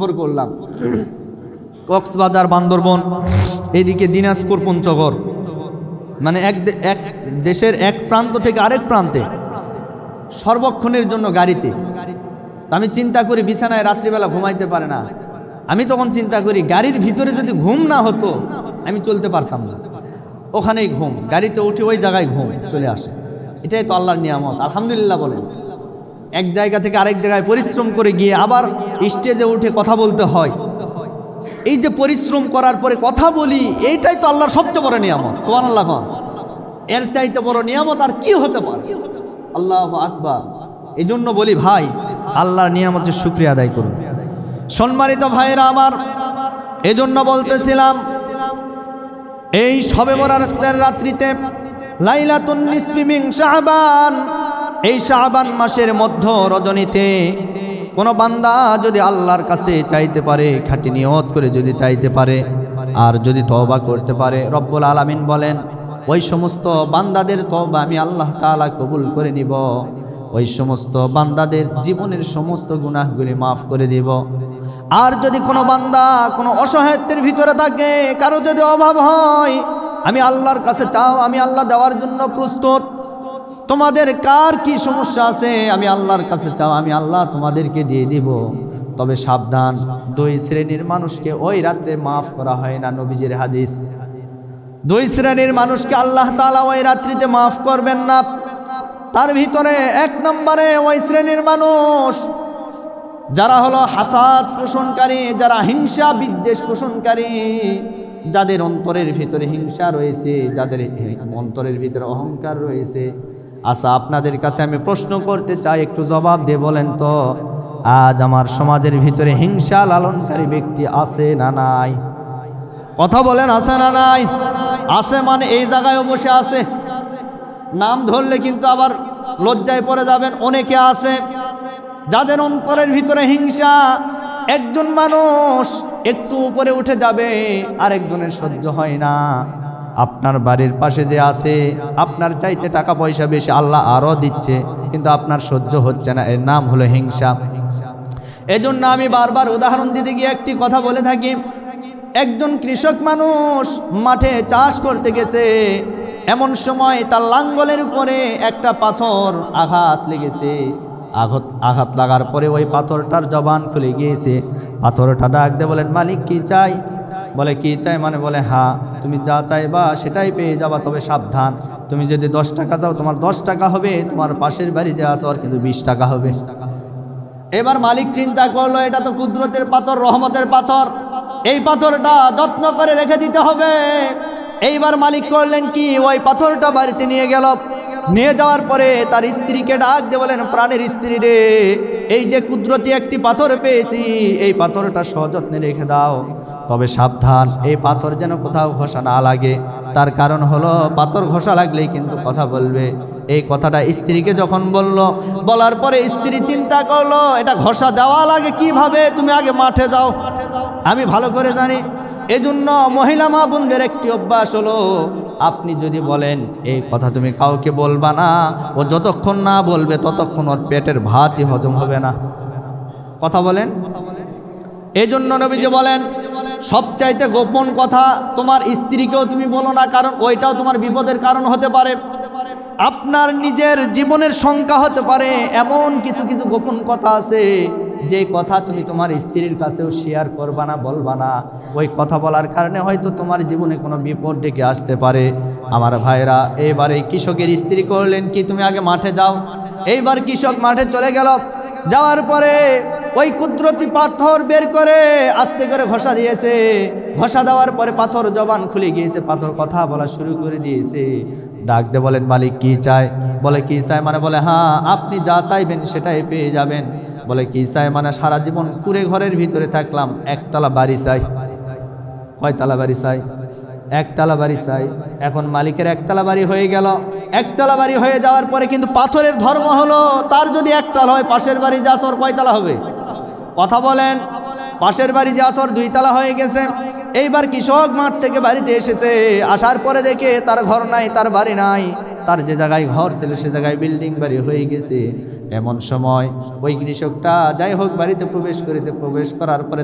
সফর করলাম। কক্সবাজার, বান্দরবন, এদিকে দিনাজপুর, পঞ্চগড়। মানে এক এক দেশের এক প্রান্ত থেকে আরেক প্রান্তে। সর্বক্ষণের জন্য গাড়িতে। আমি চিন্তা করি বিছানায় রাত্রিবেলা ঘুমাইতে পারে না। আমি তখন চিন্তা করি গাড়ির ভিতরে যদি ঘুম না হতো, আমি চলতে পারতাম না। ওখানেই ঘুম। গাড়িতে উঠে ওই জায়গায় ঘুম, চলে আসে। এটাই তো আল্লাহর নিয়ামত। আলহামদুলিল্লাহ বলেন। এক জায়গা থেকে আরেক জায়গায় পরিশ্রম করে গিয়ে আবার স্টেজে উঠে কথা বলতে হয়। এই যে পরিশ্রম করার পরে কথা বলি, এইটাই তো আল্লাহর সবচেয়ে বড় নিয়ামত। সোহান আল্লাহ এর চাইতে বড় নিয়ামত আর কি হতে পারে? আল্লাহ আকবার। এই জন্য বলি ভাই, আল্লাহর নিয়ামতের শুক্রিয়া আদায় করুন। সম্মানিত ভাইয়েরা আমার, এজন্য বলতেছিলাম, এই সবে বরাতের রাত্রিতে লাইলাতুন নিসফি মিন এই শাবান মাসের মধ্য রজনীতে কোনো বান্দা যদি আল্লাহর কাছে চাইতে পারে, খাঁটি নিয়ত করে যদি চাইতে পারে আর যদি তওবা করতে পারে, রব্বুল আলামিন বলেন, ওই সমস্ত বান্দাদের তওবা আমি আল্লাহ তাআলা কবুল করে নিব। ওই সমস্ত বান্দাদের জীবনের সমস্ত গুনাহগুলি মাফ করে দিব। আর যদি কোনো বান্দা কোনো অসহায়ত্বের ভিতরে থাকে, কারও যদি অভাব হয়, আমি আল্লাহর কাছে চাও, আমি আল্লাহ দেওয়ার জন্য প্রস্তুত। তোমাদের কার কি সমস্যা আছে? আমি আল্লাহর কাছে চাও, আমি আল্লাহ তোমাদেরকে দিয়ে দিব। তবে সাবধান, দুই শ্রেণির মানুষকে ওই রাত্রে মাফ করা হয় না, নবীজির হাদিস। দুই শ্রেণির মানুষকে আল্লাহ তালা ওই রাত্রিতে মাফ করবেন না। তার ভিতরে এক নম্বরে ওই শ্রেণির মানুষ, যারা হলো হাসাদ পোষণকারী, যারা হিংসা বিদ্বেষ পোষণকারী যাদের অন্তরের ভিতরে হিংসা রয়েছে, যাদের অন্তরের ভিতরে অহংকার রয়েছে। আচ্ছা আপনাদের কাছে আমি প্রশ্ন করতে চাই, একটু জবাব দিয়ে বলেন তো, আজ আমার সমাজের ভিতরে হিংসা লালনকারী ব্যক্তি আছে না নাই? কথা বলেন, আছে না নাই? আছে মানে এই জায়গায় বসে আছে। নাম ধরলে কিন্তু আবার লজ্জায় পড়ে যাবেন, অনেকে আছে যাদের অন্তরের ভিতরে হিংসা, একজন মানুষ একটু উপরে উঠে যাবে আরেকজনের সহ্য হয় না। আপনার বাড়ির পাশে যে আছে, আপনার চাইতে টাকা পয়সা বেশি আল্লাহ আরও দিচ্ছে, কিন্তু আপনার সহ্য হচ্ছে না, এর নাম হলো হিংসা। এজন্য আমি বারবার উদাহরণ দিতে গিয়ে একটি কথা বলে থাকি, একজন কৃষক মানুষ মাঠে চাষ করতে গেছে, এমন সময় তার লাঙ্গলের উপরে একটা পাথর আঘাত লেগেছে। আঘাত আঘাত লাগার পরে ওই পাথরটার জবান খুলে গিয়েছে। পাথরটা ডাক দিয়ে বলেন, মালিক, কি চাই? বলে, কি চাই? মানে বলে হ্যাঁ তুমি যা চাইবা সেটাই পেয়ে যাবা, তবে সাবধান। তুমি যদি দশ টাকা চাও, তোমার দশ টাকা হবে, তোমার পাশের বাড়ি যে আছে আর কিন্তু বিশ টাকা হবে। এবার মালিক চিন্তা করল, এটা তো কুদরতের পাথর, রহমতের পাথর। এই পাথরটা যত্ন করে রেখে দিতে হবে। এইবার মালিক করলেন কি? ওই পাথরটা বাড়িতে নিয়ে গেল। নিয়ে যাওয়ার পরে তার স্ত্রীকে ডাক দিয়ে বলেন, প্রাণের স্ত্রী রে, এই যে কুদরতি একটি পাথর পেয়েছি, এই পাথরটা সযত্নে রেখে দাও। তবে সাবধান, এই পাথর যেন কোথাও ঘষা না লাগে। তার কারণ হলো, পাথর ঘষা লাগলেই কিন্তু কথা বলবে। এই কথাটা স্ত্রীকে যখন বলল, বলার পরে স্ত্রী চিন্তা করল, এটা ঘষা দেওয়া লাগে কীভাবে? তুমি আগে মাঠে যাও। আমি ভালো করে জানি। এজন্য মহিলা মা বোনদের একটি অভ্যাস হলো, আপনি যদি বলেন, এই কথা তুমি কাউকে বলবা না, ও যতক্ষণ না বলবে ততক্ষণ ওর পেটের ভাতই হজম হবে না। কথা বলেন? এই জন্য নবীজি বলেন, সবচাইতে গোপন কথা তোমার স্ত্রীকেও তুমি বলো না, কারণ ওইটাও তোমার বিপদের কারণ হতে পারে। আপনার নিজের জীবনের সংখ্যা হতে পারে, এমন কিছু কিছু গোপন কথা আছে যে কথা তুমি তোমার স্ত্রীর কাছেও শেয়ার করবা না, বলবা না, ওই কথা বলার কারণে হয়তো তোমার জীবনে কোনো বিপদ ডেকে আসতে পারে। আমার ভাইরা এইবারে কৃষকের স্ত্রী করলেন কি? তুমি আগে মাঠে যাও। এইবার কৃষক মাঠে চলে গেল। যাওয়ার পরে ওই কুদরতি পাথর বের করে আস্তে করে ঘষা দিয়েছে। ঘষা দেওয়ার পরে পাথর জবান খুলে গিয়েছে, পাথর কথা বলা শুরু করে দিয়েছে। ডাক দে বলেন, মালিক কি চায়? বলে, কি চায়? মানে বলে হ্যাঁ আপনি যা চাইবেন সেটাই পেয়ে যাবেন। বলে কি চায় মানে সারা জীবন কুড়ে ঘরের ভিতরে থাকলাম, একতলা বাড়ি চাই। কয়তলা বাড়ি চাই? একতলা বাড়ি চাই। এখন মালিকের একতলা বাড়ি হয়ে গেল। একতলা বাড়ি হয়ে যাওয়ার পরে কিন্তু পাথরের ধর্ম হলো, তার যদি একতলা হয়, পাশের বাড়ি যে আসর কয়তলা হবে? কথা বলেন। পাশের বাড়ি যে আসর দুইতলা হয়ে গেছে। এইবার কৃষক মাঠ থেকে বাড়িতে এসেছে। আসার পরে দেখে তার ঘর নাই, তার বাড়ি নাই। তার যে জায়গায় ঘর ছিল, সে জায়গায় বিল্ডিং বাড়ি হয়ে গেছে। এমন সময় ওই কৃষকটা যাই হোক বাড়িতে প্রবেশ করেছে। প্রবেশ করার পরে